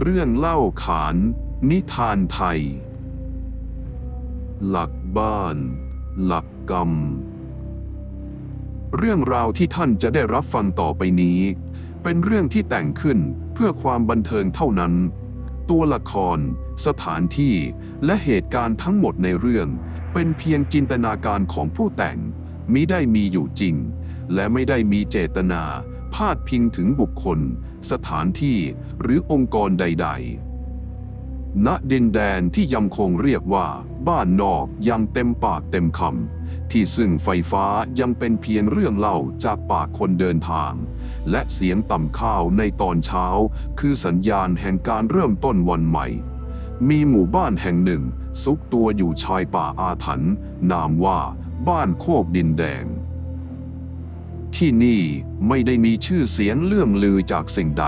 เรื่องเล่าขาน นิทานไทย หลักบ้าน หลักกรรม เรื่องราวที่ท่านจะได้รับฟังต่อไปนี้ เป็นเรื่องที่แต่งขึ้นเพื่อความบันเทิงเท่านั้น ตัวละคร สถานที่และเหตุการณ์ทั้งหมดในเรื่อง เป็นเพียงจินตนาการของผู้แต่งมิได้มีอยู่จริง และไม่ได้มีเจตนาพาดพิงถึงบุคคล สถานที่หรือองค์กรใด ๆ ณ ดินแดนที่ยังคงเรียกว่า บ้านนอกยังเต็มปากเต็มคำที่ซึ่งไฟฟ้ายังเป็นเพียงเรื่องเล่าจากปากคนเดินทาง และเสียงต่ำข้าวในตอนเช้า คือสัญญาณแห่งการเริ่มต้นวันใหม่ มีหมู่บ้านแห่งหนึ่งซุกตัวอยู่ชายป่าอาถรรพ์นามว่า บ้านโคกดินแดง ที่นี่ไม่ได้มีชื่อเสียงเลื่องลือจากสิ่งใด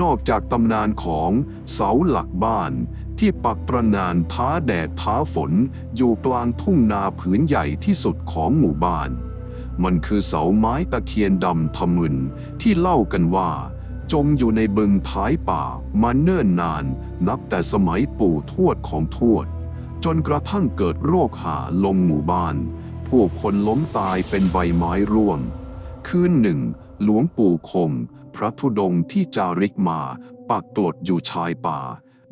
นอกจากตำนานของเสาหลักบ้านที่ปักประนานท้าแดดท้าฝนอยู่กลางทุ่งนาผืนใหญ่ที่สุดของหมู่บ้าน มันคือเสาไม้ตะเคียนดำทะมึนที่เล่ากันว่า จมอยู่ในบึงท้ายป่ามาเนิ่นนาน นับแต่สมัยปู่ทวดของทวด จนกระทั่งเกิดโรคหาลงหมู่บ้าน ผู้คนล้มตายเป็นใบไม้ร่วง คืนหนึ่ง หลวงปู่คงพระธุดงค์ที่จาริกมาปักกลดอยู่ชายป่า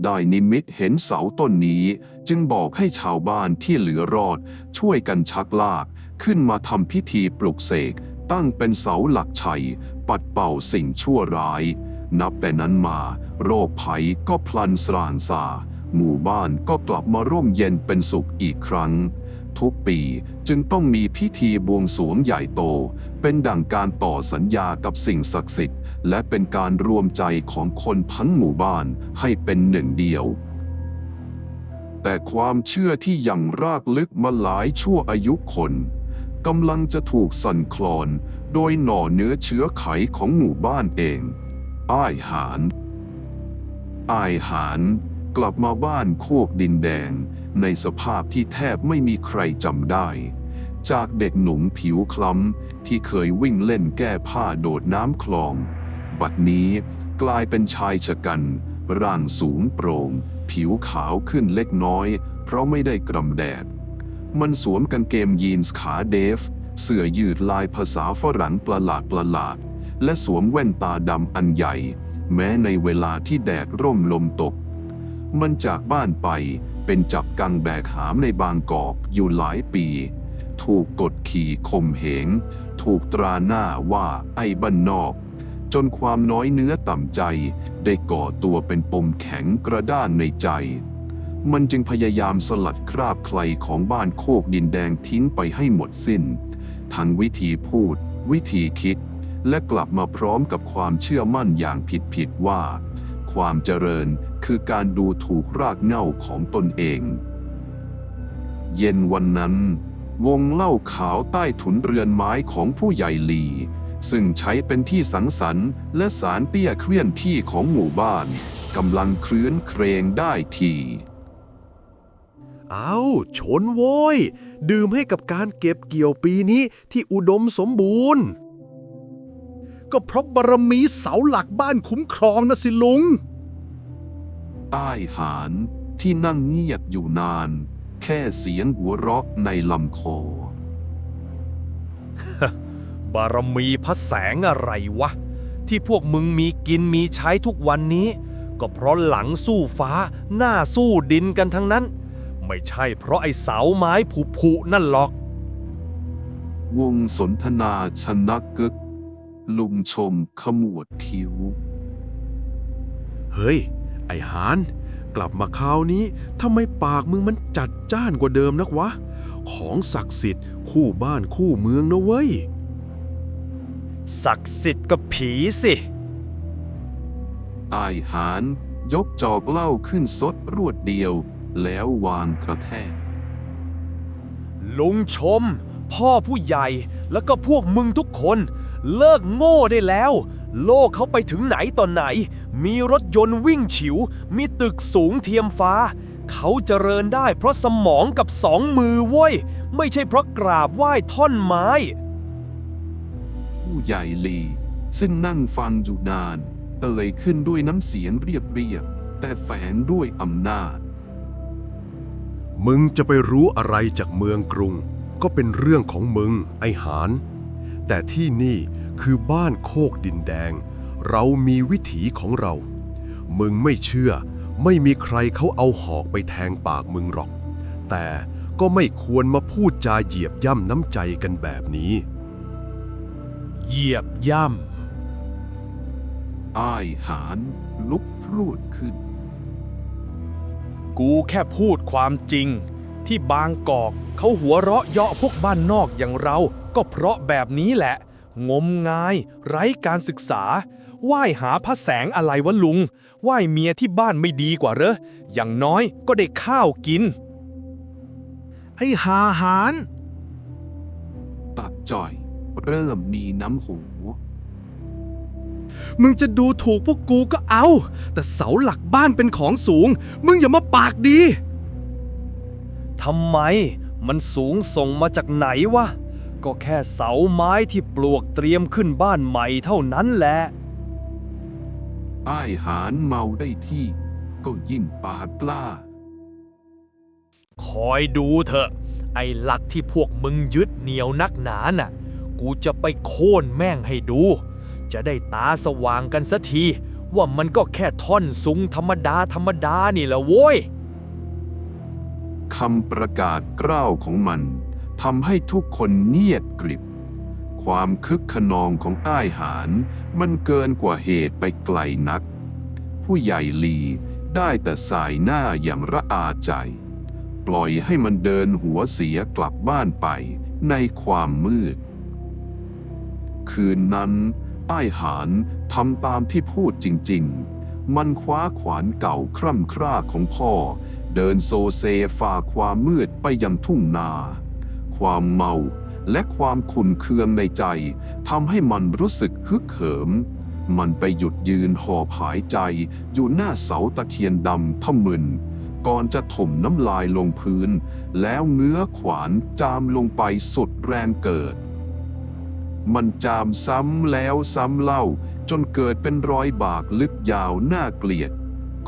ได้นิมิตเห็นเสาต้นนี้ จึงบอกให้ชาวบ้านที่เหลือรอด ช่วยกันชักลาก ขึ้นมาทำพิธีปลุกเสก ตั้งเป็นเสาหลักชัย ปัดเป่าสิ่งชั่วร้าย นับแต่นั้นมา โรคภัยก็พลันสรานซาหมู่บ้านก็กลับมาร่มเย็นเป็นสุขอีกครั้ง ทุกปีจึงต้องมีพิธีบวงสรวงใหญ่โต เป็นดั่งการต่อสัญญากับสิ่งศักดิ์สิทธิ์ และเป็นการรวมใจของคนทั้งหมู่บ้านให้เป็นหนึ่งเดียว แต่ความเชื่อที่ยังรากลึกมาหลายชั่วอายุคนกำลังจะถูกสั่นคลอนโดยหน่อเนื้อเชื้อไขของหมู่บ้านเองอ้ายหานอายหานกลับมาบ้านโคกดินแดง ในสภาพที่แทบไม่มีใครจำได้ จากเด็กหนุ่มผิวคล้ำที่เคยวิ่งเล่นแก้ผ้าโดดน้ำคลอง บัดนี้กลายเป็นชายชะกัน ร่างสูงโปร่ง ผิวขาวขึ้นเล็กน้อย เพราะไม่ได้กรำแดด มันสวมกางเกงยีนส์ขาเดฟ เสื้อยืดลายภาษาฝรั่งประหลาดประหลาด และสวมแว่นตาดำอันใหญ่ แม้ในเวลาที่แดดร่มลมตก มันจากบ้านไป เป็นจับกังแบกหามในบางกอกอยู่หลายปี ถูกกดขี่ข่มเหง ถูกตราหน้าว่าไอ้บ้านนอก จนความน้อยเนื้อต่ำใจ ได้ก่อตัวเป็นปมแข็งกระด้านในใจ มันจึงพยายามสลัดคราบใครของบ้านโคกดินแดงทิ้งไปให้หมดสิ้น ทั้งวิธีพูด วิธีคิด และกลับมาพร้อมกับความเชื่อมั่นอย่างผิดๆว่า ความเจริญ คือการดูถูกรากเหง้าของตนเอง เย็นวันนั้น วงเล่าขาวใต้ถุนเรือนไม้ของผู้ใหญ่ลี ซึ่งใช้เป็นที่สังสรรค์และสารเตี้ยเคลื่อนที่ของหมู่บ้านกำลังเคลื้นเครงได้ทีเอาชนโว้ย ดื่มให้กับการเก็บเกี่ยวปีนี้ที่อุดมสมบูรณ์ ก็เพราะบารมีเสาหลักบ้านคุ้มครองนะสิลุง ใต้หานที่นั่งเงียบอยู่นาน แค่เสียงหัวเราะในลำคอ บารมีพระแสงอะไรวะ ที่พวกมึงมีกินมีใช้ทุกวันนี้ ก็เพราะหลังสู้ฟ้า หน้าสู้ดินกันทั้งนั้น ไม่ใช่เพราะไอ้เสาไม้ผุๆนั่นหรอก วงสนทนาชนะกึก ลุงชมขมวดคิ้ว เฮ้ย ไอหาน กลับมาคราวนี้ทำไมปากมึงมันจัดจ้านกว่าเดิมนักวะ ของศักดิ์สิทธิ์คู่บ้านคู่เมืองนะเว้ย ศักดิ์สิทธิ์กับผีสิอายหาน ยกจอกเหล้าขึ้นสดรวดเดียว แล้ววางกระแทก ลุงชม พ่อผู้ใหญ่แล้วก็พวกมึงทุกคน เลิกโง่ได้แล้ว โลกเขาไปถึงไหนตอนไหน มีรถยนต์วิ่งฉิว มีตึกสูงเทียมฟ้า เขาเจริญได้เพราะสมองกับสองมือเว้ย ไม่ใช่เพราะกราบไหว้ท่อนไม้ ผู้ใหญ่ลี ซึ่งนั่งฟังอยู่นานเอ่ยขึ้นด้วยน้ำเสียงเรียบเรียบๆแต่แฝงด้วยอำนาจ มึงจะไปรู้อะไรจากเมืองกรุง ก็เป็นเรื่องของมึงไอ้หานแต่ที่นี่คือบ้านโคกดินแดง เรามีวิถีของเรา มึงไม่เชื่อ ไม่มีใครเขาเอาหอกไปแทงปากมึงหรอก แต่ก็ไม่ควรมาพูดจาเหยียบย่ำน้ำใจกันแบบนี้ เหยียบย่อ้ายหานลุกพรูดขึ้นำกูแค่พูดความจริง ที่บางกอกเขาหัวเราะเยาะพวกบ้านนอกอย่างเรา ก็เพราะแบบนี้แหละ งมงาย ไร้การศึกษา ไหว้หาพระแสงอะไรวะลุง ไหว้เมียที่บ้านไม่ดีกว่าเหรอ อย่างน้อยก็ได้ข้าวกิน ไอ้หาหารตัดจ่อย เริ่มมีน้ำหู มึงจะดูถูกพวกกูก็เอา แต่เสาหลักบ้านเป็นของสูง มึงอย่ามาปากดี ทำไม มันสูงส่งมาจากไหนวะ ก็แค่เสาไม้ที่ปลวกเตรียมขึ้นบ้านใหม่เท่านั้นแหละ อ้ายหานเมาได้ที่ ก็ยิ่งปากกล้า คอยดูเถอะ ไอ้หลักที่พวกมึงยึดเหนียวนักหนาน่ะ กูจะไปโค่นแม่งให้ดู จะได้ตาสว่างกันสักที ว่ามันก็แค่ท่อนซุงธรรมดาธรรมดานี่แหละโว้ยคำประกาศกล้าวของมันทำให้ทุกคนเงียบกริบ ความคึกขนองของอ้หานมันเกินกว่าเหตุไปไกลนัก ผู้ใหญ่ลีได้แต่สายหน้าอย่างระอาใจ ปล่อยให้มันเดินหัวเสียกลับบ้านไปในความมืด คืนนั้นอ้หานทำตามที่พูดจริง ๆ มันคว้าขวานเก่าคร่ำคร่าของพ่อ เดินโซเซฝ่าความมืดไปยังทุ่งนา ความเมา และความขุ่นเคืองในใจทำให้มันรู้สึกฮึกเหิม มันไปหยุดยืนหอบหายใจอยู่หน้าเสาตะเคียนดำทะมึน ก่อนจะถมน้ำลายลงพื้น แล้วเงื้อขวานจามลงไปสุดแรงเกิด มันจามซ้ำแล้วซ้ำเล่า จนเกิดเป็นรอยบากลึกยาวน่าเกลียด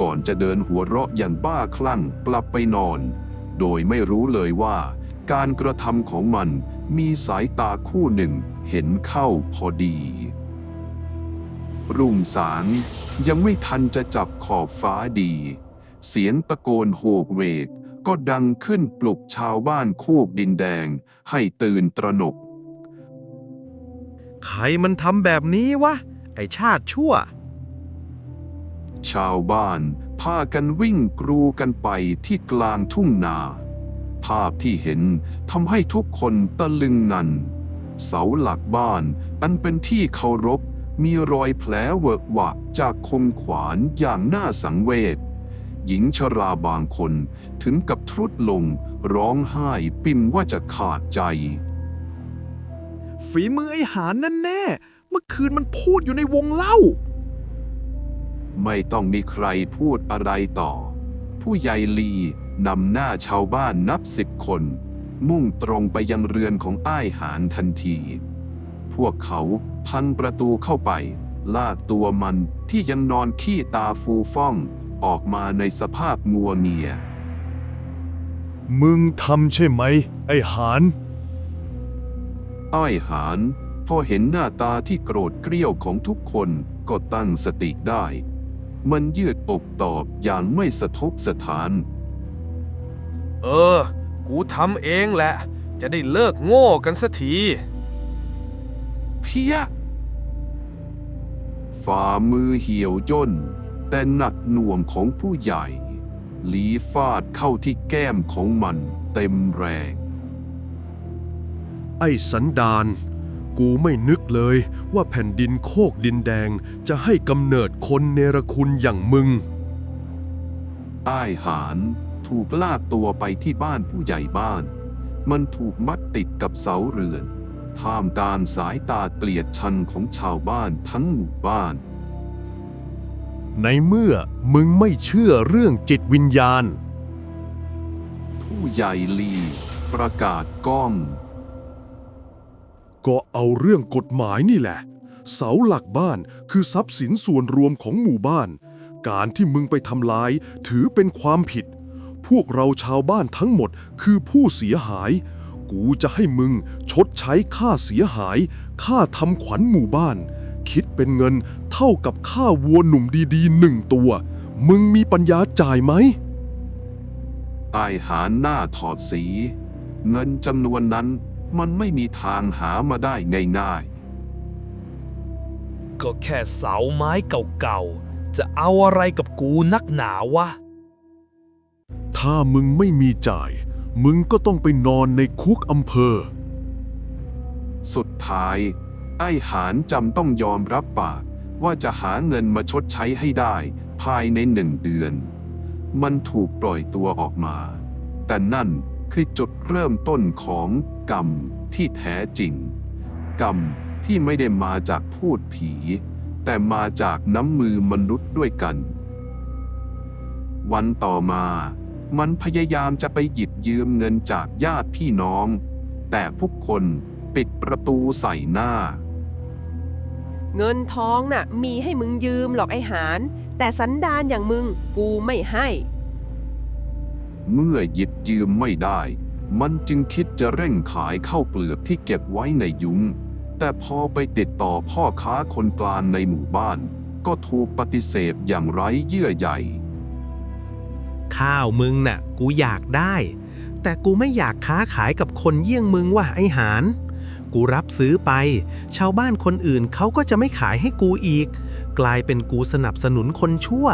ก่อนจะเดินหัวเราะอย่างบ้าคลั่งกลับไปนอน โดยไม่รู้เลยว่า การกระทำของมันมีสายตาคู่หนึ่งเห็นเข้าพอดี รุ่งสางยังไม่ทันจะจับขอบฟ้าดี เสียงตะโกนโหกเวกก็ดังขึ้นปลุกชาวบ้านโคกดินแดงให้ตื่นตระหนก ใครมันทำแบบนี้วะ ไอชาติชั่ว ชาวบ้านพากันวิ่งกรูกันไปที่กลางทุ่งนา ภาพที่เห็นทำให้ทุกคนตะลึงงัน เสาหลักบ้านอันเป็นที่เคารพมีรอยแผลเวอะหวะจากคมขวานอย่างน่าสังเวช หญิงชราบางคนถึงกับทรุดลงร้องไห้ปิมว่าจะขาดใจ ฝีมือไอหารนั่นแน่ เมื่อคืนมันพูดอยู่ในวงเล่า ไม่ต้องมีใครพูดอะไรต่อ ผู้ใหญ่ลี นำหน้าชาวบ้านนับสิบคน มุ่งตรงไปยังเรือนของอ้ายหานทันที พวกเขาพังประตูเข้าไป ลากตัวมันที่ยังนอนขี้ตาฟูฟ่อง ออกมาในสภาพงัวเงีย มึงทำใช่ไหม ไอ้หาน อ้ายหานพอเห็นหน้าตาที่โกรธเกรี้ยวของทุกคนก็ตั้งสติได้ มันยืดอกตอบอย่างไม่สะทกสะท้าน เออ กูทำเองแหละ จะได้เลิกโง่กันสักที เพียฝ่ามือเหี่ยวย่น แต่หนักหน่วงของผู้ใหญ่ หลีฟาดเข้าที่แก้มของมันเต็มแรง ไอ้สันดาน กูไม่นึกเลยว่าแผ่นดินโคกดินแดงจะให้กำเนิดคนเนรคุณอย่างมึง อ้ายหาน ถูกลากตัวไปที่บ้านผู้ใหญ่บ้าน มันถูกมัดติดกับเสาเรือน ท่ามกลางสายตาเกลียดชังของชาวบ้านทั้งหมู่บ้าน ในเมื่อมึงไม่เชื่อเรื่องจิตวิญญาณ ผู้ใหญ่ลีประกาศก้อง ก็เอาเรื่องกฎหมายนี่แหละ เสาหลักบ้านคือทรัพย์สินส่วนรวมของหมู่บ้าน การที่มึงไปทำลายถือเป็นความผิด พวกเราชาวบ้านทั้งหมดคือผู้เสียหาย กูจะให้มึงชดใช้ค่าเสียหาย ค่าทำขวัญหมู่บ้าน คิดเป็นเงินเท่ากับค่าวัวหนุ่มดีๆหนึ่งตัว มึงมีปัญญาจ่ายไหมไอหารหน้าถอดสี เงินจำนวนนั้นมันไม่มีทางหามาได้ง่ายก็แค่เสาไม้เก่าๆ จะเอาอะไรกับกูนักหนาวะ ถ้ามึงไม่มีจ่าย มึงก็ต้องไปนอนในคุกอำเภอ สุดท้าย ไอ้หารจำต้องยอมรับปากว่าจะหาเงินมาชดใช้ให้ได้ ภายในหนึ่งเดือน มันถูกปล่อยตัวออกมา แต่นั่นคือจุดเริ่มต้นของกรรมที่แท้จริง กรรมที่ไม่ได้มาจากพูดผี แต่มาจากน้ำมือมนุษย์ด้วยกัน วันต่อมา มันพยายามจะไปหยิบยืมเงินจากญาติพี่น้อง แต่พวกคนปิดประตูใส่หน้า เงินทองน่ะ มีให้มึงยืมหรอกไอ้หารแต่สันดานอย่างมึงกูไม่ให้ เมื่อหยิบยืมไม่ได้ มันจึงคิดจะเร่งขายข้าวเปลือกที่เก็บไว้ในยุ้ง แต่พอไปติดต่อพ่อค้าคนกลางในหมู่บ้าน ก็ถูกปฏิเสธอย่างไร้เยื่อใย ข้าวมึงน่ะ กูอยากได้ แต่กูไม่อยากค้าขายกับคนเยี่ยงมึงว่ะไอหาน กูรับซื้อไป ชาวบ้านคนอื่นเขาก็จะไม่ขายให้กูอีก กลายเป็นกูสนับสนุนคนชั่ว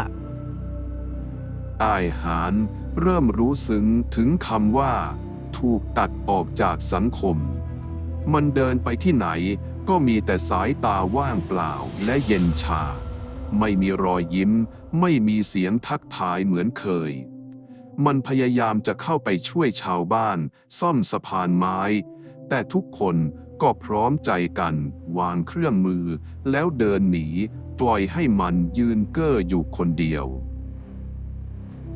อายหารเริ่มรู้ซึ้งถึงคำว่า ถูกตัดออกจากสังคม มันเดินไปที่ไหนก็มีแต่สายตาว่างเปล่าและเย็นชา ไม่มีรอยยิ้ม ไม่มีเสียงทักทายเหมือนเคย มันพยายามจะเข้าไปช่วยชาวบ้าน ซ่อมสะพานไม้ แต่ทุกคนก็พร้อมใจกัน วางเครื่องมือ แล้วเดินหนี ปล่อยให้มันยืนเก้ออยู่คนเดียว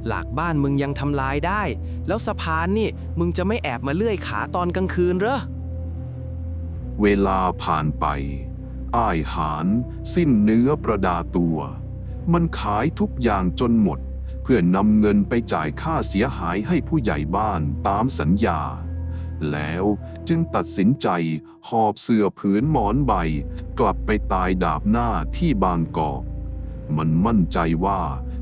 หลักบ้านมึงยังทำลายได้ แล้วสะพานนี่มึงจะไม่แอบมาเลื่อยขาตอนกลางคืนเหรอ เวลาผ่านไป อ้ายหารสิ้นเนื้อประดาตัว มันขายทุกอย่างจนหมด เพื่อนำเงินไปจ่ายค่าเสียหายให้ผู้ใหญ่บ้านตามสัญญา แล้วจึงตัดสินใจหอบเสื่อผืนหมอนใบ กลับไปตายดาบหน้าที่บางกอกมันมั่นใจว่า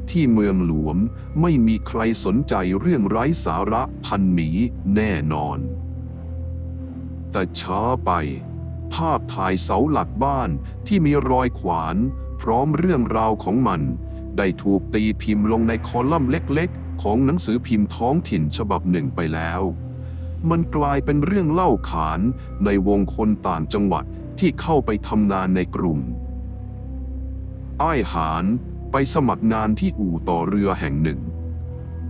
ที่เมืองหลวงไม่มีใครสนใจเรื่องไร้สาระพันหมีแน่นอน แต่ช้าไป ภาพถ่ายเสาหลักบ้านที่มีรอยขวาน พร้อมเรื่องราวของมัน ได้ถูกตีพิมพ์ลงในคอลัมน์เล็กๆ ของหนังสือพิมพ์ท้องถิ่นฉบับหนึ่งไปแล้ว มันกลายเป็นเรื่องเล่าขานในวงคนต่างจังหวัดที่เข้าไปทำงานในกรุงอ้ายหารไปสมัครงานที่อู่ต่อเรือแห่งหนึ่ง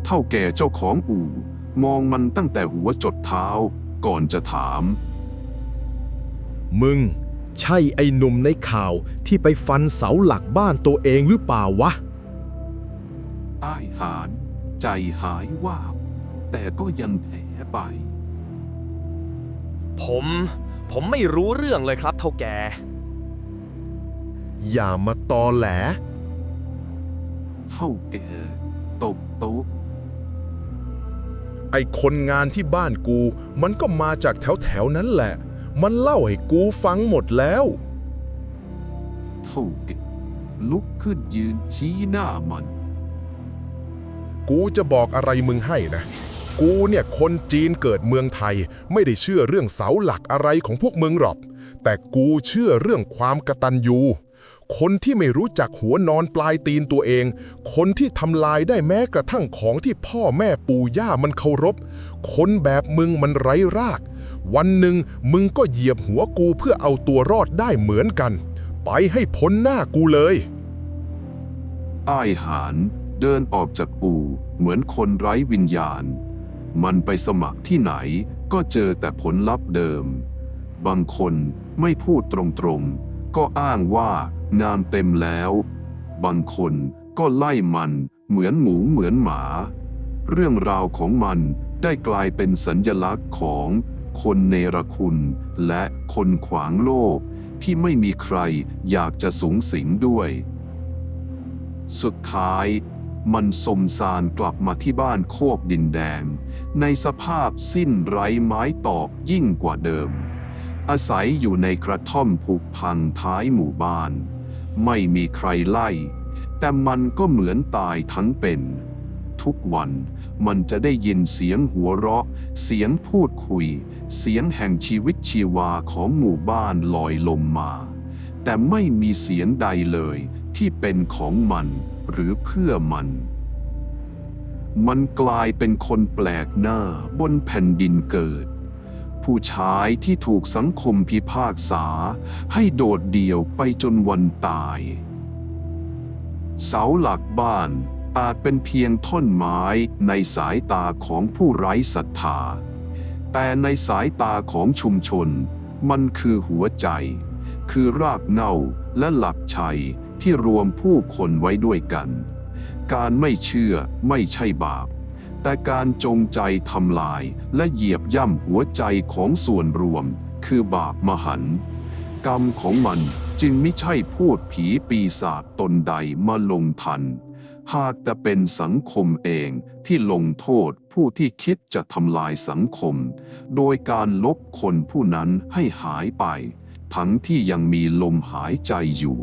เท่าแก่เจ้าของอู่มองมันตั้งแต่หัวจดเท้าก่อนจะถาม มึง ใช่ไอ้หนุ่มในข่าวที่ไปฟันเสาหลักบ้านตัวเองหรือเปล่าวะ อ้ายหารใจหายว่าบแต่ก็ยังแผลไป ผม ผมไม่รู้เรื่องเลยครับเท่าแก อย่ามาตอแหลเท่าแก่ตบโต๊ะไอ้คนงานที่บ้านกู มันก็มาจากแถวแถวๆนั้นแหละ มันเล่าให้กูฟังหมดแล้วเท่าแก่ลุกขึ้นยืนชี้หน้ามัน กูจะบอกอะไรมึงให้นะ กูเนี่ยคนจีนเกิดเมืองไทย ไม่ได้เชื่อเรื่องเสาหลักอะไรของพวกมึงหรอก แต่กูเชื่อเรื่องความกตัญญูคนที่ไม่รู้จักหัวนอนปลายตีนตัวเอง คนที่ทำลายได้แม้กระทั่งของที่พ่อแม่ปู่ย่ามันเคารพ คนแบบมึงมันไร้ราก วันหนึ่งมึงก็เหยียบหัวกูเพื่อเอาตัวรอดได้เหมือนกัน ไปให้พ้นหน้ากูเลย อ้ายหารเดินออกจากอู่เหมือนคนไร้วิญญาณ มันไปสมัครที่ไหนก็เจอแต่ผลลัพธ์เดิม บางคนไม่พูดตรงๆ ก็อ้างว่างานเต็มแล้ว บางคนก็ไล่มันเหมือนหมูเหมือนหมา เรื่องราวของมันได้กลายเป็นสัญญลักษณ์ของ คนเนรคุณ และคนขวางโลก ที่ไม่มีใครอยากจะสูงสิงด้วย สุดท้ายมันสมสารกลับมาที่บ้านโคกดินแดง ในสภาพสิ้นไร้ไม้ตอกยิ่งกว่าเดิม อาศัยอยู่ในกระท่อมผุพังท้ายหมู่บ้าน ไม่มีใครไล่ แต่มันก็เหมือนตายทั้งเป็น ทุกวัน มันจะได้ยินเสียงหัวเราะ เสียงพูดคุย เสียงแห่งชีวิตชีวาของหมู่บ้านลอยลมมา แต่ไม่มีเสียงใดเลยที่เป็นของมันหรือเพื่อมัน มันกลายเป็นคนแปลกหน้าบนแผ่นดินเกิด ผู้ชายที่ถูกสังคมพิพากษา ให้โดดเดี่ยวไปจนวันตาย เสาหลักบ้าน อาจเป็นเพียงท่อนไม้ในสายตาของผู้ไร้ศรัทธา แต่ในสายตาของชุมชน มันคือหัวใจ คือรากเหง้าและหลักชัยที่รวมผู้คนไว้ด้วยกัน การไม่เชื่อไม่ใช่บาป แต่การจงใจทำลายและเหยียบย่ำหัวใจของส่วนรวม คือบาปมหันต์กรรมของมันจึงไม่ใช่พูดผีปีศาจตนใดมาลงทัน หากแต่เป็นสังคมเองที่ลงโทษผู้ที่คิดจะทำลายสังคม โดยการลบคนผู้นั้นให้หายไป ทั้งที่ยังมีลมหายใจอยู่